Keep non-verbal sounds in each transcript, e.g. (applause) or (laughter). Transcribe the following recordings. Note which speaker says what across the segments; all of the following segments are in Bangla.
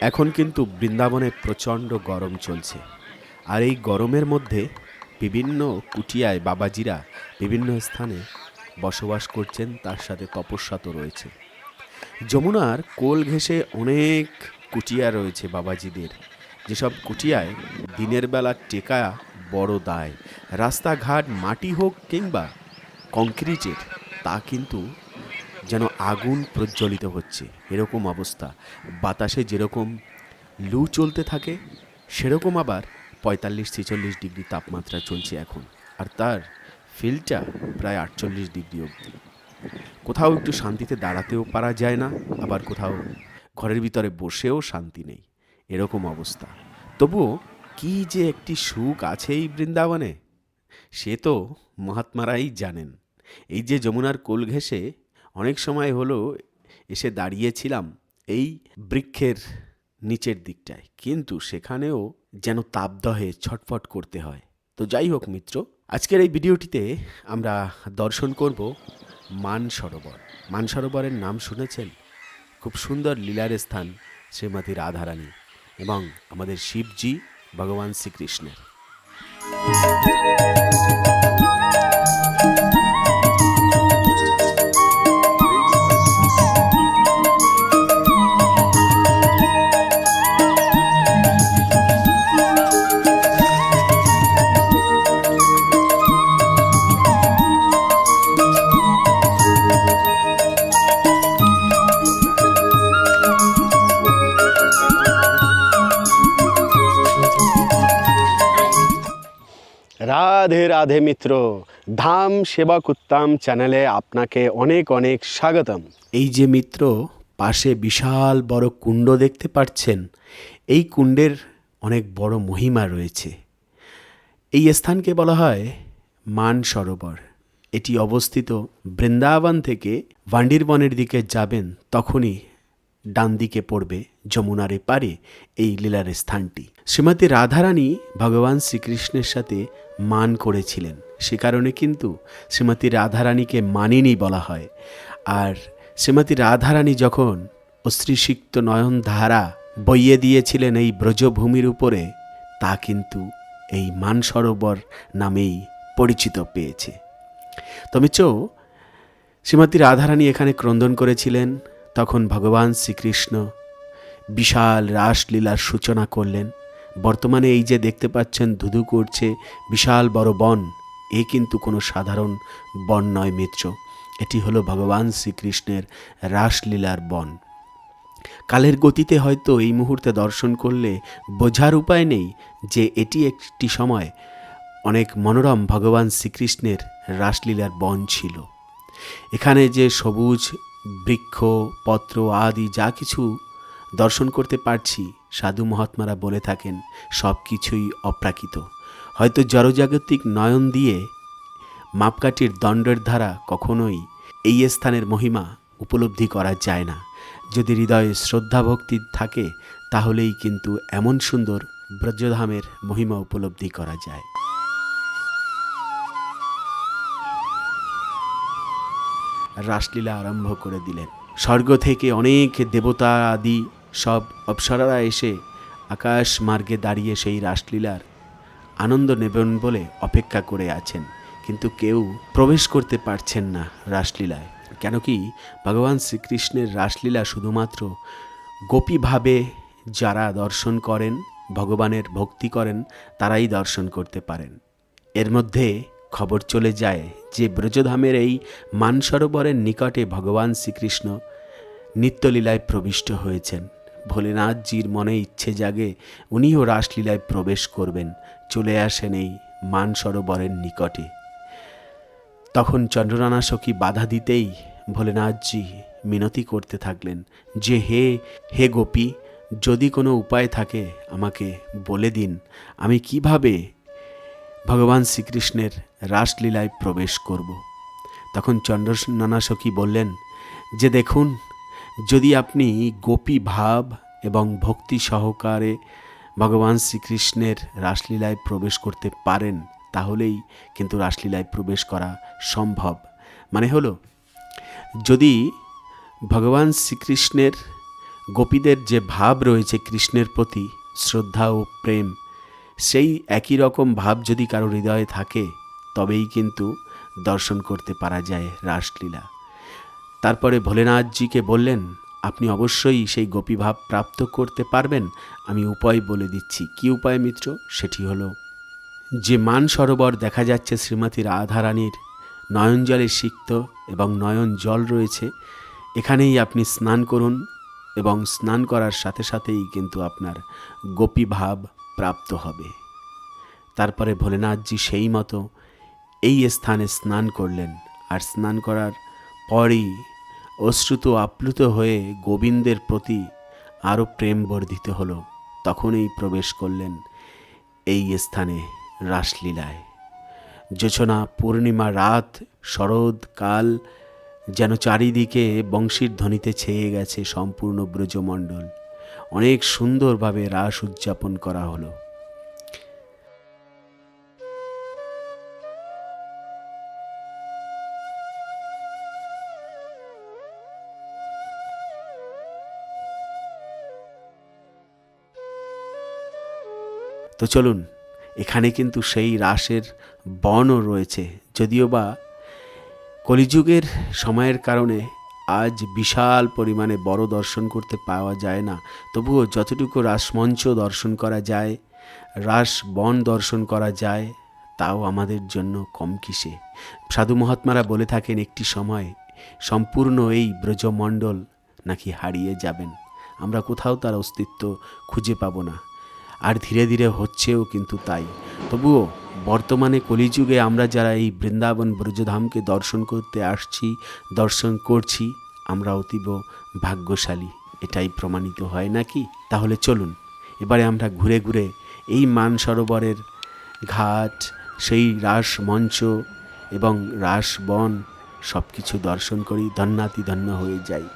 Speaker 1: এখন কিন্তু বৃন্দাবনে প্রচণ্ড গরম চলছে। আর এই গরমের মধ্যে বিভিন্ন কুটিয়ায় বাবাজিরা বিভিন্ন স্থানে বসবাস করছেন, তার সাথে তপস্যা তো রয়েছে। যমুনার কোল ঘেঁষে অনেক কুটিয়া রয়েছে বাবাজিদের। যেসব কুটিয়ায় দিনের বেলা টেকা বড় দায়, রাস্তাঘাট, মাটি হোক কিংবা কংক্রিটের, তা কিন্তু যেন আগুন প্রজ্বলিত হচ্ছে, এরকম অবস্থা। বাতাসে যেরকম লু চলতে থাকে, সেরকম আবার পঁয়তাল্লিশ ছেচল্লিশ ডিগ্রি তাপমাত্রা চলছে এখন। আর তার ফিলটা প্রায় আটচল্লিশ ডিগ্রি অবধি। কোথাও একটু শান্তিতে দাঁড়াতেও পারা যায় না, আবার কোথাও ঘরের ভিতরে বসেও শান্তি নেই। এরকম অবস্থা। তবুও কি যে একটি সুখ আছে এই বৃন্দাবনে, সে তো মহাত্মারাই জানেন। এই যে যমুনার কোল ঘেঁষে অনেক সময় হলো এসে দাঁড়িয়েছিলাম এই বৃক্ষের নিচের দিকটায়। কিন্তু সেখানেও যেন তাপদহে ছটফট করতে হয়। তো যাই হোক মিত্র, আজকের এই ভিডিওটিতে আমরা দর্শন করব মান সরোবর মান সরোবরের নাম শুনেছেন খুব সুন্দর লীলার স্থান শ্রীমতী রাধারানী এবং আমাদের শিবজি ভগবান শ্রীকৃষ্ণের।
Speaker 2: রাধে রাধে মিত্র। ধাম সেবা কুত্তাম চ্যানেলে আপনাকে অনেক অনেক স্বাগতম।
Speaker 1: এই যে মিত্র, পাশে বিশাল বড় কুণ্ড দেখতে পাচ্ছেন, এই কুণ্ডের অনেক বড় মহিমা রয়েছে। এই স্থানকে বলা হয় মান সরোবর। এটি অবস্থিত বৃন্দাবন থেকে ভান্ডিরবনের দিকে যাবেন, তখনই ডান দিকে পড়বে যমুনার পারে এই লীলার স্থানটি। শ্রীমতী রাধারানী ভগবান শ্রীকৃষ্ণের সাথে মান করেছিলেন। সে কারণে কিন্তু শ্রীমতী রাধারানীকে মানিনী বলা হয়। আর শ্রীমতী রাধারানী যখন অশ্রীসিক্ত নয়ন ধারা বইয়ে দিয়েছিলেন এই ব্রজভূমির উপরে, তা কিন্তু এই মানসরোবর নামেই পরিচিত পেয়েছে। তমিচো শ্রীমতী রাধারানী এখানে ক্রন্দন করেছিলেন তখন ভগবান শ্রীকৃষ্ণ বিশাল রাসলীলার সূচনা করলেন। বর্তমানে এই যে দেখতে পাচ্ছেন ধুধু করছে বিশাল বড় বন, এ কিন্তু কোনো সাধারণ বন নয় মিত্র। এটি হলো ভগবান শ্রীকৃষ্ণের রাসলীলার বন। কালের গতিতে হয়তো এই মুহূর্তে দর্শন করলে বোঝার উপায় নেই যে এটি একটি সময় অনেক মনোরম ভগবান শ্রীকৃষ্ণের রাসলীলার বন ছিল। এখানে যে সবুজ বৃক্ষ, পত্র আদি যা কিছু দর্শন করতে পারছি, সাধু মহাত্মারা বলে থাকেন, সব কিছুই অপ্রাকৃত। হয়তো জড়জাগতিক নয়ন দিয়ে মাপকাঠির দণ্ডের ধারা কখনোই এই স্থানের মহিমা উপলব্ধি করা যায় না। যদি হৃদয়ে শ্রদ্ধা ভক্তি থাকে, তাহলেই কিন্তু এমন সুন্দর ব্রজধামের মহিমা উপলব্ধি করা যায়। রাসলীলা আরম্ভ করে দিলেন। স্বর্গ থেকে অনেক দেবতা আদি সব অপ্সরারা এসে আকাশ মার্গে দাঁড়িয়ে সেই রাসলীলার আনন্দ নেবেন বলে অপেক্ষা করে আছেন। কিন্তু কেউ প্রবেশ করতে পারছেন না রাসলীলায়। কেন কি ভগবান শ্রীকৃষ্ণের রাসলীলা শুধুমাত্র গোপীভাবে যারা দর্শন করেন, ভগবানের ভক্তি করেন, তারাই দর্শন করতে পারেন। এর মধ্যে খবর চলে যায় যে ব্রজধামের এই মানসরোবরের নিকটে ভগবান শ্রীকৃষ্ণ নিত্যলীলায় প্রবিষ্ট হয়েছেন। ভোলেনাথজির মনে ইচ্ছে জাগে উনিও রাসলীলায় প্রবেশ করবেন, চলে আসেন এই মানসরোবরের নিকটে। তখন চন্দ্রনানা সখী বাধা দিতেই ভোলেনাথজি মিনতি করতে থাকলেন যে, হে হে গোপী, যদি কোনো উপায় থাকে আমাকে বলে দিন, আমি কীভাবে ভগবান শ্রীকৃষ্ণের রাসলীলায় প্রবেশ করব। তখন চন্দ্র বললেন, যে দেখুন, যদি আপনি গোপী ভাব এবং ভক্তি সহকারে ভগবান শ্রীকৃষ্ণের রাসলীলায় প্রবেশ করতে পারেন, তাহলেই কিন্তু রাসলীলায় প্রবেশ করা সম্ভব। মানে হলো, যদি ভগবান শ্রীকৃষ্ণের গোপীদের যে ভাব রয়েছে কৃষ্ণের প্রতি, শ্রদ্ধা ও প্রেম সেই একই রকম ভাব যদি কারও হৃদয়ে থাকে, তবেই কিন্তু দর্শন করতে পারা যায় রাসলীলা। তারপরে ভোলেনাথজিকে বললেন, আপনি অবশ্যই সেই গোপীভাব প্রাপ্ত করতে পারবেন। আমি উপায় বলে দিচ্ছি। কি উপায় মিত্র? সেটি হলো, যে মান সরোবর দেখা যাচ্ছে শ্রীমতী রাধারানীর নয়ন জলে সিক্ত এবং নয়ন জল রয়েছে, এখানেই আপনি স্নান করুন এবং স্নান করার সাথে সাথেই কিন্তু আপনার গোপীভাব প্রাপ্ত হবে। তারপরে ভোলেনাথজি সেই মতো এই স্থানে স্নান করলেন। আর স্নান করার পরই অশ্রুত আপ্লুত হয়ে গোবিন্দের প্রতি আরও প্রেম বর্ধিত হলো। তখনই প্রবেশ করলেন এই স্থানে রাসলীলায়। যোচনা পূর্ণিমা রাত, শরৎ কাল যেন চারিদিকে বংশীর ধ্বনিতে ছেয়ে গেছে সম্পূর্ণ ব্রজমণ্ডল। অনেক সুন্দরভাবে রাস উদযাপন করা হলো। তো চলুন, এখানে কিন্তু সেই রাসের বনও রয়েছে। যদিও বা কলিযুগের সময়ের কারণে আজ বিশাল পরিমাণে বড় দর্শন করতে পাওয়া যায় না। তবুও যতটুকু রাসমঞ্চ দর্শন করা যায় রাস বন দর্শন করা যায়, তাও আমাদের জন্য কম কিসে। সাধু মহাত্মারা বলে থাকেন, একটি সময় সম্পূর্ণ এই ব্রজমণ্ডল নাকি হারিয়ে যাবেন। আমরা কোথাও তার অস্তিত্ব খুঁজে পাবো না। আর ধীরে ধীরে হচ্ছেও কিন্তু তাই। তবুও বর্তমানে কলিযুগে আমরা যারা এই বৃন্দাবন ব্রজধামকে দর্শন করতে আসছি, দর্শন করছি, আমরা অতীব ভাগ্যশালী। এটাই প্রমাণিত হয় নাকি? তাহলে চলুন, এবারে আমরা ঘুরে ঘুরে এই মান সরোবরের ঘাট, সেই রাস মঞ্চ এবং রাস বন সব কিছু দর্শন করি, ধন্যাতি ধন্য হয়ে যাই।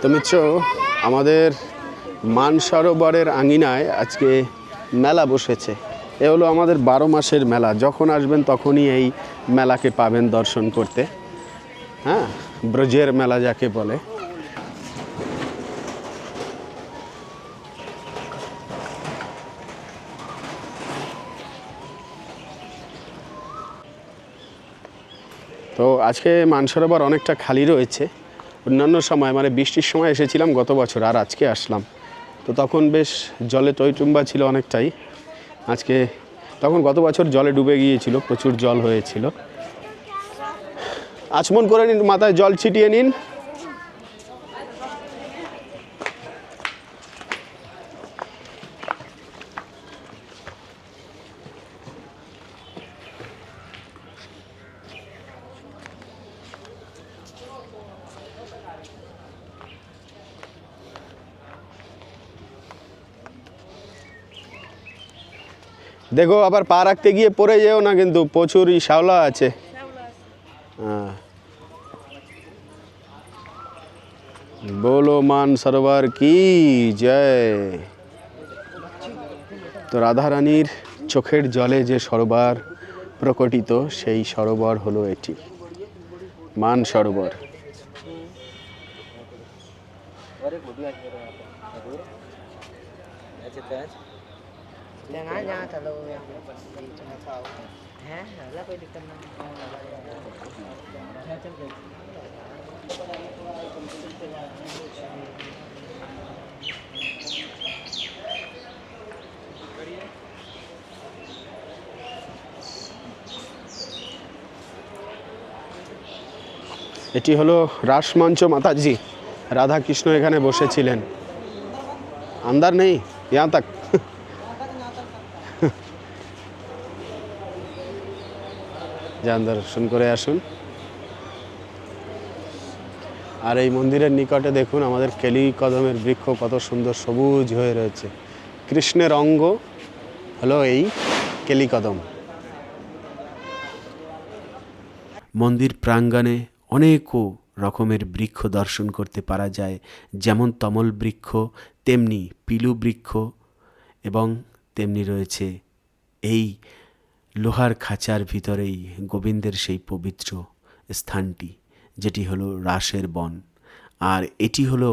Speaker 2: তো মিত্র, আমাদের মান সরোবরের আঙিনায় আজকে মেলা বসেছে। এ হলো আমাদের বারো মাসের মেলা। যখন আসবেন তখনই এই মেলাকে পাবেন দর্শন করতে। হ্যাঁ? ব্রজের মেলা যাকে বলে। তো আজকে মানসরোবর অনেকটা খালি রয়েছে। অন্যান্য সময় মানে বৃষ্টির সময় এসেছিলাম গত বছর, আর আজকে আসলাম। তো তখন বেশ জলে টইটুম্বা ছিল অনেকটাই। আজকে তখন গত বছর জলে ডুবে গিয়েছিল, প্রচুর জল হয়েছিল। আচমন করে নিন, মাথায় জল ছিটিয়ে নিন। দেখো আবার পা রাখতে গিয়ে পড়ে যেও না কিন্তু প্রচুরই শ্যাওলা আছে হ্যাঁ बोलो मान सरोवर কি জয় তো রাধারানীর চোখের জলে যে সরোবর প্রকটিত সেই সরোবর হলো এটি মান সরোবর
Speaker 3: Jangan jangan terlalu yang Hah? Lah kau di kanan.
Speaker 2: এটি হলো রাসমঞ্চ মাতাজি রাধা কৃষ্ণ এখানে বসেছিলেন আন্দার নেই ইয়া তাক যান দর্শন করে আসুন। আর এই মন্দিরের নিকটে দেখুন, আমাদের কেলি কদমের বৃক্ষ কত সুন্দর সবুজ হয়ে রয়েছে। কৃষ্ণের অঙ্গ হলো এই কেলি কদম।
Speaker 1: মন্দির প্রাঙ্গণে অনেকও রকমের বৃক্ষ দর্শন করতে পারা যায়, যেমন তমল বৃক্ষ, তেমনি পিলু বৃক্ষ, এবং তেমনি রয়েছে এই লোহার খাঁচার ভিতরেই গোবিন্দের সেই পবিত্র স্থানটি, যেটি হলো রাসের বন। আর এটি হলো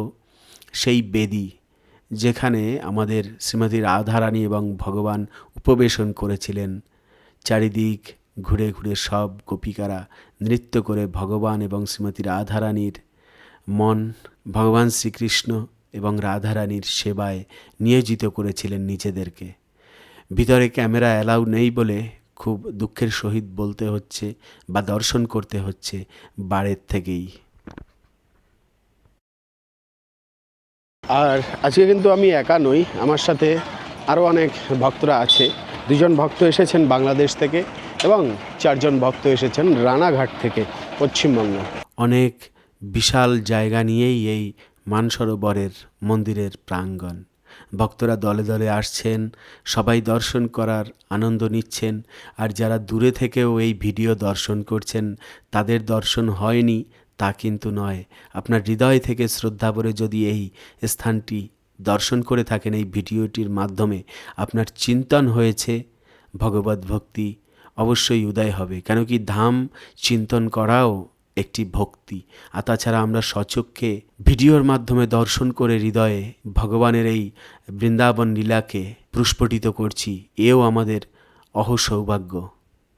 Speaker 1: সেই বেদি, যেখানে আমাদের শ্রীমতী রাধারানী এবং ভগবান উপবেশন করেছিলেন। চারিদিক ঘুরে ঘুরে সব গোপিকারা নৃত্য করে ভগবান এবং শ্রীমতী রাধারানীর মন ভগবান শ্রীকৃষ্ণ এবং রাধারানীর সেবায় নিয়োজিত করেছিলেন নিজেদেরকে। ভিতরে ক্যামেরা অ্যালাউ নেই বলে খুব দুঃখের সহিত বলতে হচ্ছে বা দর্শন করতে হচ্ছে বাড়ির থেকেই।
Speaker 2: আর আজকে কিন্তু আমি একা নই আমার সাথে আরও অনেক ভক্তরা আছে। দুজন ভক্ত এসেছেন বাংলাদেশ থেকে এবং চারজন ভক্ত এসেছেন রানাঘাট থেকে পশ্চিমবঙ্গ।
Speaker 1: অনেক বিশাল জায়গা নিয়েই এই মানসরোবরের মন্দিরের প্রাঙ্গণ। ভক্তরা দলে দলে আসছেন, সবাই দর্শন করার আনন্দ নিচ্ছেন, আর যারা দূরে থেকেও এই ভিডিও দর্শন করছেন, তাদের দর্শন হয়নি, তা কিন্তু নয়। আপনার হৃদয় থেকে শ্রদ্ধা ভরে যদি এই স্থানটি দর্শন করে থাকেন, এই ভিডিওটির মাধ্যমে আপনার চিন্তন হয়েছে ভগবত ভক্তি অবশ্যই উদয় হবে। কেন কি ধাম চিন্তন করাও একটি ভক্তি। আর তাছাড়া আমরা সচক্ষে ভিডিওর মাধ্যমে দর্শন করে হৃদয়ে ভগবানের এই বৃন্দাবন লীলাকে প্রস্ফুটিত করছি। এও আমাদের অহ সৌভাগ্য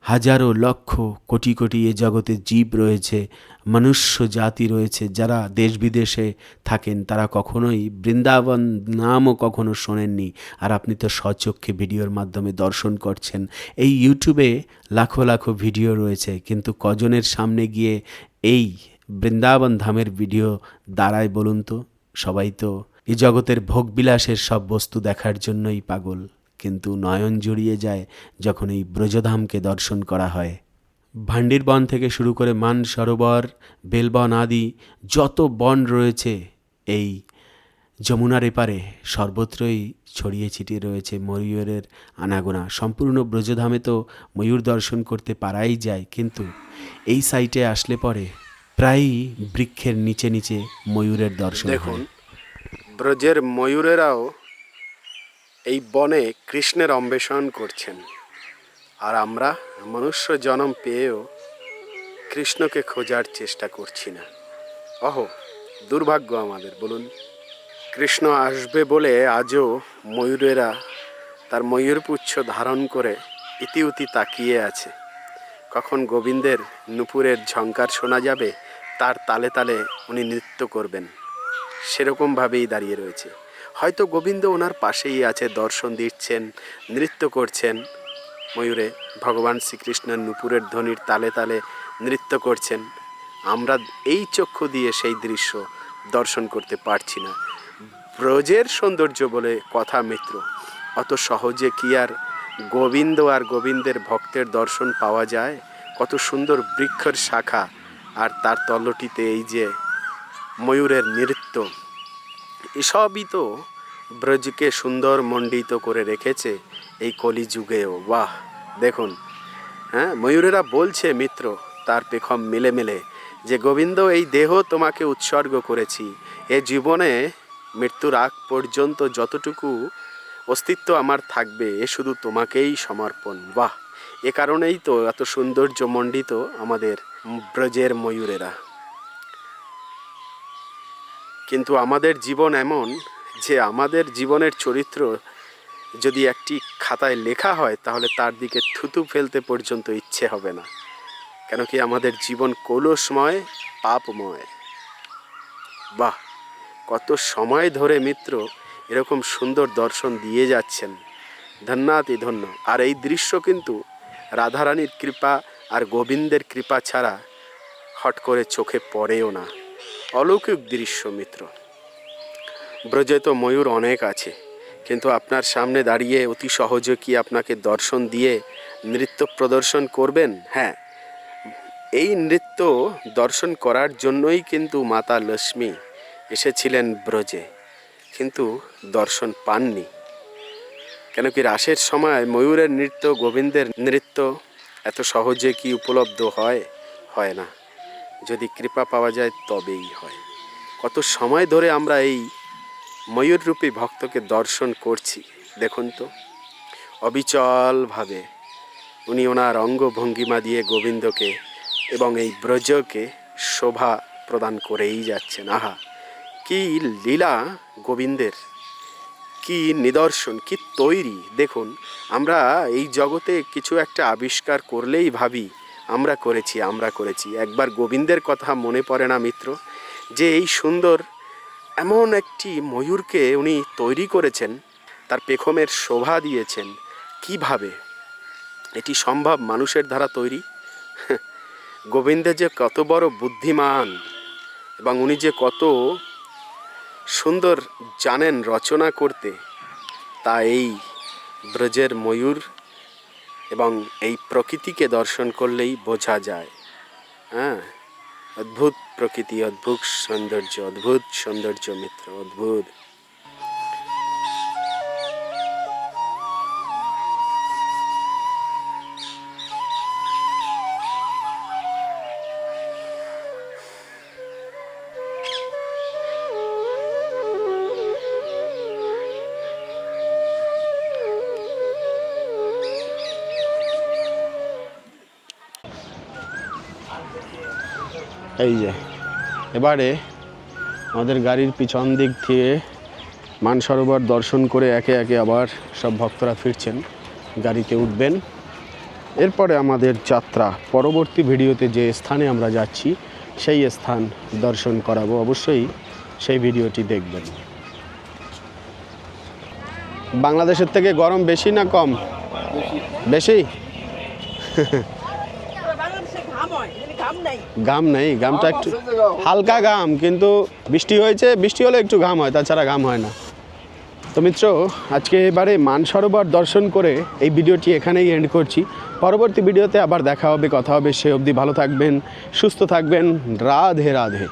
Speaker 1: হাজারো লক্ষ, কোটি কোটি এ জগতে জীব রয়েছে, মনুষ্য জাতি রয়েছে, যারা দেশ বিদেশে থাকেন, তারা কখনোই বৃন্দাবন নামও কখনো শোনেননি। আর আপনি তো সচক্ষে ভিডিওর মাধ্যমে দর্শন করছেন। এই ইউটিউবে লাখো লাখো ভিডিও রয়েছে, কিন্তু কজনের সামনে গিয়ে এই বৃন্দাবন ধামের ভিডিও দাঁড়ায় বলুন তো? সবাই তো এই জগতের ভোগবিলাসের সব বস্তু দেখার জন্যই পাগল। কিন্তু নয়ন জুড়িয়ে যায় যখন এই ব্রজধামকে দর্শন করা হয়। ভান্ডির বন থেকে শুরু করে মান সরোবর, বেলবন আদি যত বন রয়েছে, এই যমুনার এপারে সর্বত্রই ছড়িয়ে ছিটিয়ে রয়েছে ময়ূরের আনাগোনা। সম্পূর্ণ ব্রজধামে তো ময়ূর দর্শন করতে পারাই যায়, কিন্তু এই সাইটে আসলে পরে প্রায়ই বৃক্ষের নিচে নিচে ময়ূরের দর্শন
Speaker 2: দেখুন, ব্রজের ময়ূরেরাও এই বনে কৃষ্ণের অন্বেষণ করছেন। আর আমরা মনুষ্য জনম পেয়েও কৃষ্ণকে খোঁজার চেষ্টা করছি না। অহো, দুর্ভাগ্য আমাদের, বলুন। কৃষ্ণ আসবে বলে আজও ময়ূরেরা তার ময়ূরপুচ্ছ ধারণ করে ইতিউতি তাকিয়ে আছে। কখন গোবিন্দের নুপুরের ঝঙ্কার শোনা যাবে, তার তালে তালে উনি নৃত্য করবেন। সেরকমভাবেই দাঁড়িয়ে রয়েছে। হয়তো গোবিন্দ ওনার পাশেই আছে, দর্শন দিচ্ছেন, নৃত্য করছেন। ময়ূরে ভগবান শ্রীকৃষ্ণের নুপুরের ধ্বনির তালে তালে নৃত্য করছেন। আমরা এই চক্ষু দিয়ে সেই দৃশ্য দর্শন করতে পারছি না। ব্রজের সৌন্দর্য বলে কথা মিত্র। অত সহজে কি আর গোবিন্দ আর গোবিন্দের ভক্তের দর্শন পাওয়া যায়? কত সুন্দর বৃক্ষের শাখা। আর তার তল্লটিতে এই যে ময়ূরের নৃত্য। এসবই তো ব্রজকে সুন্দর মণ্ডিত করে রেখেছে এই কলিযুগেও। বাহ, দেখুন। হ্যাঁ ময়ূরেরা বলছে, মিত্র, তার পেখম মিলে মেলে যে, গোবিন্দ, এই দেহ তোমাকে উৎসর্গ করেছি। এ জীবনে মৃত্যুর আগ পর্যন্ত যতটুকু অস্তিত্ব আমার থাকবে, এ শুধু তোমাকেই সমর্পণ। বাহ, এ কারণেই তো এত সৌন্দর্য মণ্ডিত আমাদের ব্রজের ময়ূরেরা। কিন্তু আমাদের জীবন এমন যে আমাদের জীবনের চরিত্র যদি একটি খাতায় লেখা হয়, তাহলে তার দিকে থুতু ফেলতে পর্যন্ত ইচ্ছে হবে না। কেন কি আমাদের জীবন কলসময়, পাপময়। বাহ, কত সময় ধরে মিত্র এরকম সুন্দর দর্শন দিয়ে যাচ্ছেন। ধন্যাতি ধন্য। আর এই দৃশ্য কিন্তু রাধারানীর কৃপা আর গোবিন্দের কৃপা ছাড়া হট করে চোখে পড়েও না। অলৌকিক দৃশ্য, মিত্র। ব্রজে তো ময়ূর অনেক আছে, কিন্তু আপনার সামনে দাঁড়িয়ে অতি সহজে কি আপনাকে দর্শন দিয়ে নৃত্য প্রদর্শন করবেন? হ্যাঁ এই নৃত্য দর্শন করার জন্যই কিন্তু মাতা লক্ষ্মী এসেছিলেন ব্রজে, কিন্তু দর্শন পাননি। কেন কি রাসের সময় ময়ূরের নৃত্য, গোবিন্দের নৃত্য এত সহজে কি উপলব্ধ হয়? হয় না। যদি কৃপা পাওয়া যায় তবেই হয়। কত সময় ধরে আমরা এই ময়ূররূপী ভক্তকে দর্শন করছি, দেখুন তো। অবিচলভাবে উনি ওনার অঙ্গভঙ্গিমা দিয়ে গোবিন্দকে এবং এই ব্রজকে
Speaker 1: শোভা প্রদান করেই যাচ্ছেন। আহা, কি লীলা গোবিন্দের! কি নিদর্শন, কি তৈরি! দেখুন, আমরা এই জগতে কিছু একটা আবিষ্কার করলেই ভাবি আমরা করেছি আমরা করেছি। একবার গোবিন্দের কথা মনে পড়ে না, মিত্র? যে এই সুন্দর, এমন একটি ময়ূরকে উনি তৈরি করেছেন, তার পেখমের শোভা দিয়েছেন। কীভাবে? এটি সম্ভব মানুষের দ্বারা তৈরি? (laughs) গোবিন্দ যে কত বড় বুদ্ধিমান এবং উনি যে কত সুন্দর জানেন রচনা করতে, তা এই ব্রজের ময়ূর এবং এই প্রকৃতিকে দর্শন করলেই বোঝা যায়। হ্যাঁ? অদ্ভুত প্রকৃতি, অদ্ভুত সৌন্দর্য অদ্ভুত সৌন্দর্য মিত্র, অদ্ভুত।
Speaker 2: এই যে, এবারে আমাদের গাড়ির পিছন দিক থেকে মানসরোবর দর্শন করে একে একে আবার সব ভক্তরা ফিরছেন, গাড়িতে উঠবেন। এরপরে আমাদের যাত্রা, পরবর্তী ভিডিওতে যে স্থানে আমরা যাচ্ছি, সেই স্থান দর্শন করাবো, অবশ্যই সেই ভিডিওটি দেখবেন। বাংলাদেশের থেকে গরম বেশি না কম? বেশি? (laughs)
Speaker 3: নাই।
Speaker 2: ঘাম নেই গামটা একটু হালকা গাম কিন্তু বৃষ্টি হয়েছে বৃষ্টি হলে একটু ঘাম হয় তাছাড়া গাম হয় না। তো মিত্র আজকে এবারে মানসরোবর দর্শন করে এই ভিডিওটি এখানেই এন্ড করছি। পরবর্তী ভিডিওতে আবার দেখা হবে কথা হবে সে অবধি ভালো থাকবেন সুস্থ থাকবেন রাধে রাধে।